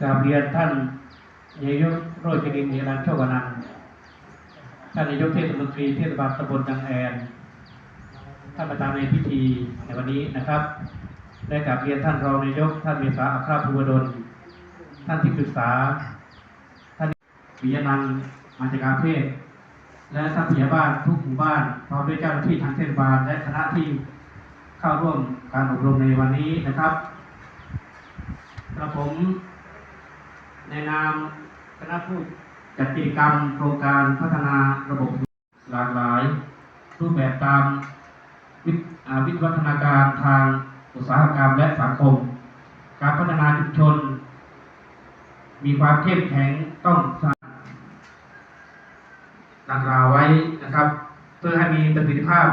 กราบเรียนท่านนายกโรจนินเยรันโชคอนันท่านนายกเทศมนตรีเทศบาลตำบลจังแอนท่านประธานในพิธีในวันนี้นะครับ ได้กราบเรียนท่านรองนายก ท่านเมษาอัครภูวดล ท่านที่ปรึกษา ท่านปิยนันท์มาจากการเพศและท่านผู้ใหญ่บ้านทุกหมู่บ้านพร้อมด้วยเจ้าหน้าที่ทางเทศบาลและคณะที่เข้าร่วมการอบรมในวันนี้นะครับกระผม ในนามคณะผู้จัดกิจกรรมโครงการพัฒนาระบบหลากหลาย รูปแบบตามวิวิวัฒนาการทางอุตสาหกรรมและสังคม การพัฒนาชุมชน มีความเข้มแข็งต้องสร้างดักลาไว้นะครับ เพื่อให้มีประสิทธิภาพ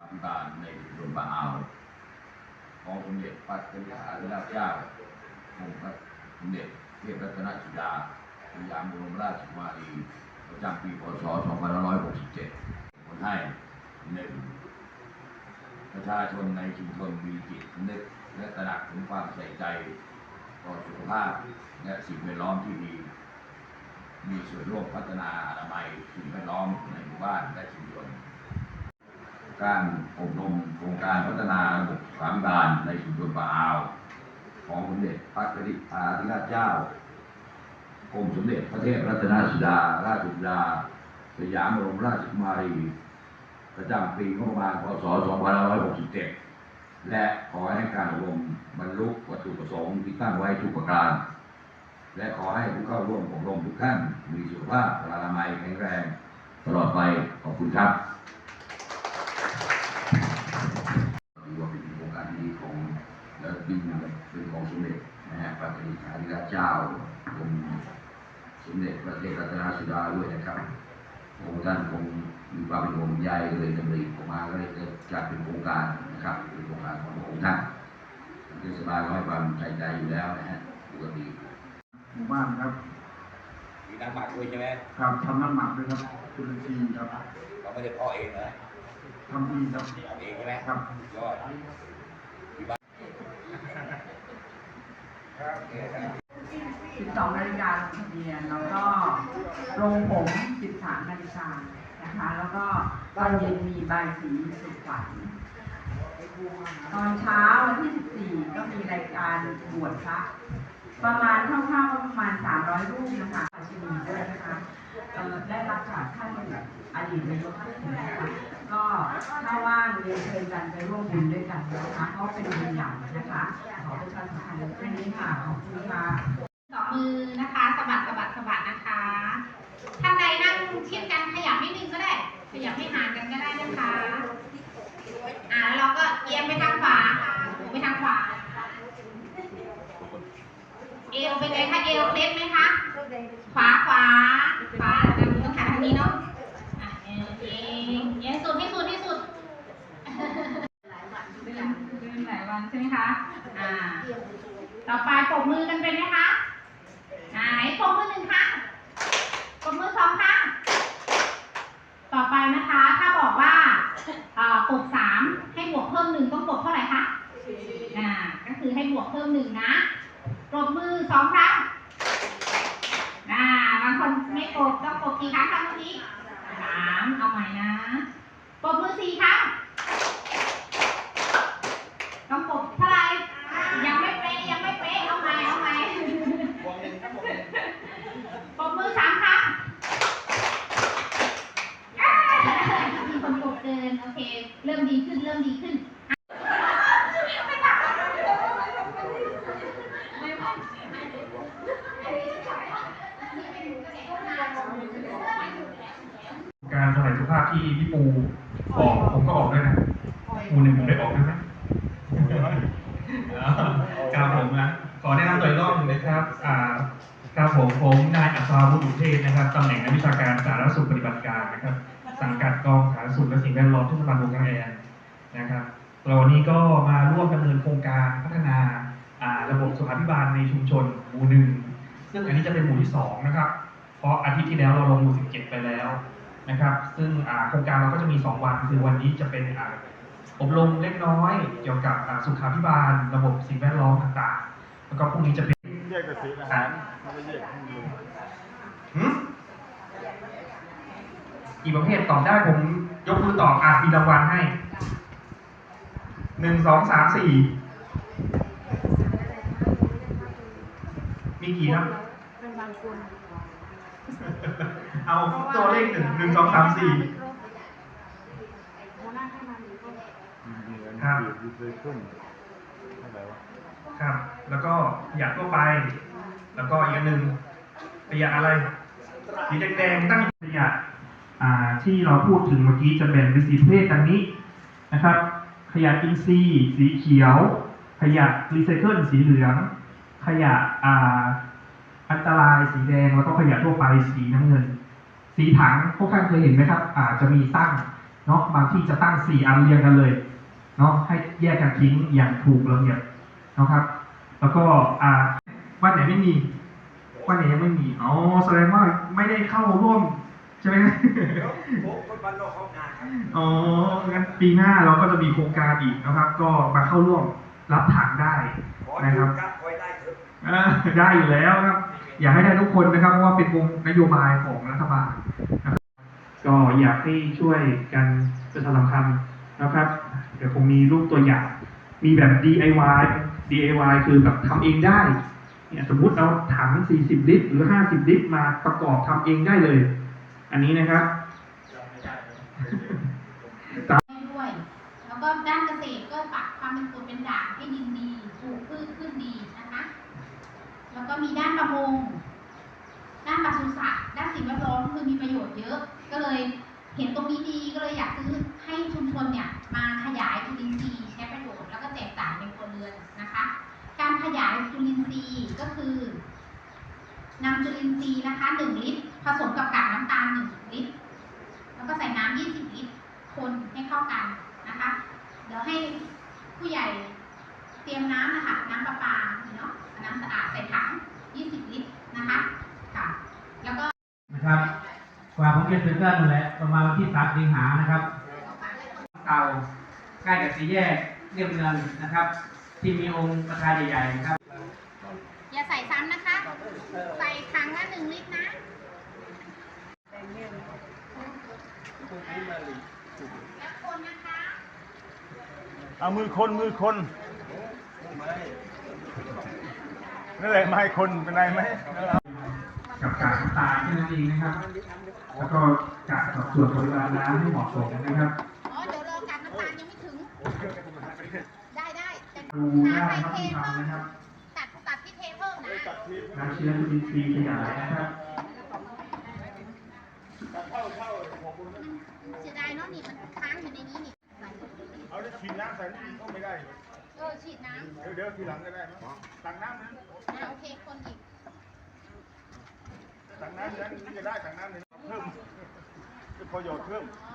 อภิบาลในชุมชนป่าอ่าวของสมเด็จพระเจ้าอยู่หัวเจ้าองค์พระสมเด็จ ทพรัตนสุดาสยามบรมราชกุมารีประจำปีพศ 2567คนให้หนึ่งประชาชนในชุมชนมีจิตนึกและตระหนักถึงความใส่ใจต่อสุขภาพและสิ่งแวดล้อมที่ดี มีส่วนร่วมพัฒนาอนามัยสิ่งแวดล้อมในหมู่บ้านและชุมชนการอบรมโครงการพัฒนาระบบสามบาลในชุมชนป่าอา ของสมเด็จพระกนิษฐาธิราชเจ้ากรมสมเด็จพระเทพรัตนสุดา ราชสุดา สยามรมราชกุมารีประจำปีงบประมาณพศ 2567 และขอให้การอบรมบรรลุวัตถุประสงค์ที่ตั้งไว้ทุกประการ และขอให้ผู้เข้าร่วมอบรมทุกท่านมีสุขภาพอนามัยแข็งแรง ตลอดไปขอบคุณครับ และบินเป็นของสมเด็จนะฮะพระนิธิธิราชเจ้ากรมสมเด็จพระเทพรัตนสุดาด้วยนะครับองค์ท่านคงมีความเป็นห่วงใยเลยดำริออกมาก็เลยจัดเป็นโครงการนะครับเป็นโครงการของพระองค์ท่านเทศบาลก็ให้ความใส่ใจอยู่แล้วนะฮะปกติหมู่บ้านครับมีน้ำหมักด้วยใช่ไหมครับทำน้ำหมักด้วยครับจุลินทรีย์ครับเราไม่ได้เพาะเองเหรอทำดีครับทำเองใช่ไหมครับยอด 12นาฬิกาลงทะเบียนแล้วก็โรงผม 13นาฬิกานะคะ แล้วก็ตอนเย็นมีใบสีสุขวัญตอนเช้าวันที่ 14 ก็มีรายการบวชพระประมาณคร่าวๆก็ประมาณ 300 รูปนะคะชินีด้วยนะคะได้รับจากท่านอดีตนายกทักษิณนะคะ ถ้าว่างเรียนเชิญกันไปร่วมบุญด้วยกันนะคะเพราะเป็นบุญใหญ่นะคะขอประชาสัมพันธ์แค่นี้ค่ะขอบคุณค่ะสองมือนะคะสะบัดสะบัดสะบัดนะคะท่านใดนั่งชิดกันขยับนิดนึงก็ได้ ขยับให้ห่างกันก็ได้นะคะอ่าแล้วเราก็เอียงไปทางขวาหูไปทางขวาเอวเป็นไงคะเอวเคล็ดไหมคะขวาขวาขวาต้องหันทางนี้เนาะอะเอวเองเอียงสุดให้สุดให้สุดเดินเดินหลายวันใช่ไหมคะ อ่า ต่อไปปรบ มือกันเป็นไหมคะไหนปรบมือหนึ่งครั้งปรบมือสองครั้งต่อไปนะคะ ถ้าบอกว่าอ่อปรบสามให้บวกเพิ่มหนึ่งต้องปรบเท่าไหร่คะอ่าก็คือให้บวกเพิ่มหนึ่งนะปรบมือสองครั้งอ่าบางคนไม่ปรบต้องปรบกี่ครั้งคะเมื่อกี้สามเอาใหม่นะ ปรบมือสี่ครั้ง ต้องปรบเท่าไหร่ ยังไม่เป๊ะยังไม่เป๊ะเอาใหม่เอาใหม่ปรบมือสามครั้งอ่ามีคนปรบเกิน โอ เคเริ่มดีขึ้น เริ่มดีขึ้นอะการสมัยสุภาพที่พี่ปูออกผมก็ออกด้วยนะปูหนึ่งผมได้ออกด้วยไหมครับผมนะขอแนะนำตัวอีกรอบหนึ่งนะครับอ่าครับผมผมนายอัศราวุฒิอุเทศนะครับตำแหน่งนักวิชาการสาธารณสุขปฏิบัติการนะครับ สังกัดกองสาธารณสุขและสิ่งแวด ก็มาร่วมดำเนินโครงการพัฒนาอ่าระบบสุขาภิบาลในชุมชนหมู่หนึ่งซึ่งอันนี้จะเป็นหมู่ที่สองนะครับ เพราะอาทิตย์ที่แล้วเราลงหมู่สิบเจ็ดไปแล้วนะครับ ซึ่งอ่าโครงการเราก็จะมี2วันคือวันนี้จะเป็นอ่าอบรมเล็กน้อย เกี่ยวกับอ่าสุขาภิบาล ระบบสิ่งแวดล้อมต่างๆ แล้วก็พรุ่งนี้จะเป็นในยกเกษตรอาหารไม่ได้แยกที่เลยหืมกี่ประเภทตอบได้ผมยกมือตอบอะมีรางวัลให้ หนึ่งสองสามสี่มีกี่ครับ เป็นบางคนเอาตัวเลขหนึ่งหนึ่งสองสามสี่หัวหน้าให้มาหรือก็มีเงินครับดีเคยขึ้นเท่าไหร่วะครับ แล้วก็ขยะทั่วไป แล้วก็อีกอันหนึ่งขยะอะไรสีแดงๆตั้งขยะอ่าที่เราพูดถึงเมื่อกี้จะแบ่งเป็นสีประเภทดังนี้นะครับ ขยะอินทรีย์ สีเขียว ขยะรีไซเคิลสีเหลือง ขยะอ่าอันตรายสีแดงแล้วก็ขยะทั่วไปสีน้ำเงิน สีถังพวกท่านเคยเห็นไหมครับ อาจจะมีตั้งเนาะบางที่จะตั้งสี่อันเรียงกันเลยเนาะให้แยกกันทิ้งอย่างถูกระเบียบนะครับ แล้วก็อ่าวันไหนไม่มีวันไหนยังไม่มีอ๋อแสดงว่าไม่ได้เข้าร่วม ใช่ไหมอ๋อ งั้นปีหน้าเราก็จะมีโครงการอีกนะครับ ก็มาเข้าร่วมรับถังได้นะครับเออได้อยู่แล้วครับ อยากให้ได้ทุกคนนะครับ เพราะว่าเป็นวงนโยบายของรัฐบาลนะครับ ก็อยากให้ช่วยกันประชาสัมพันธ์นะครับ เดี๋ยวคงมีรูปตัวอย่าง มีแบบ DIY DIY คือแบบทำเองได้เนี่ยสมมุติเอาถัง 40 ลิตร หรือ 50 ลิตรมาประกอบทำเองได้เลย อันนี้นะครับด้วยแล้วก็ด้านเกษตรก็ปรับความเป็นกรดเป็นด่างให้ดินดีปลูกพืชขึ้นดีนะคะ แล้วก็มีด้านประมง ด้านปศุสัตว์ด้านสิ่งแวดล้อมคือมีประโยชน์เยอะ ก็เลยเห็นตรงนี้ดีก็เลยอยากซื้อให้ชุมชนเนี่ยมาขยายจุลินทรีย์ใช้ประโยชน์แล้วก็แจกจ่ายในครัวเรือนนะคะ การขยายจุลินทรีย์ก็คือ นำจุลินทรีย์นะคะหนึ่งลิตร ผสมกับกากน้ำตาลหนึ่งลิตร แล้วก็ใส่น้ำ20 ลิตร คนให้เข้ากันนะคะ เดี๋ยวให้ผู้ใหญ่เตรียมน้ำนะคะน้ำประปาเนาะน้ำสะอาดใส่ถัง 20 ลิตรนะคะค่ะแล้วก็นะครับกว่าผมจะถึงก็นั่นแหละประมาณวันที่สามสิงหานะครับเตาใกล้กับสี่แยกเรียบเงินนะครับ ที่มีองค์ประธานใหญ่ๆนะครับ อย่าใส่ซ้ำนะคะ ใส่ถังละหนึ่งลิตรนะแล้วคนนะคะ เอามือคนมือคนนั่นแหละไม่ให้คนเป็นไรไหมกับการน้ำตาลแค่นั้นเองนะครับ แล้วก็การสัดส่วนปริมาณน้ำให้เหมาะสมนะครับอ๋อเดี๋ยวรอกากน้ำตาลยังไม่ถึง ได้ได้แต่ดูได้น้ำใส่ครับเทที่เพิ่มทำนะครับ นะน้ำเชื้อจุลินทรีย์ขยายนะครับเสียดายเนาะนี่มันค้างอยู่ในนี้นี่เอาได้ฉีดน้ำใส่นี่ก็ไม่ได้เออฉีดน้ำเดี๋ยวเดี๋ยวทีหลังก็ได้มั้งตักน้ำนะอ่าโอเคคนอีกตักน้ำนั้นนี่จะได้ตักน้ำหนึ่งเพิ่มจะพอหยอดเพิ่มอ๋อ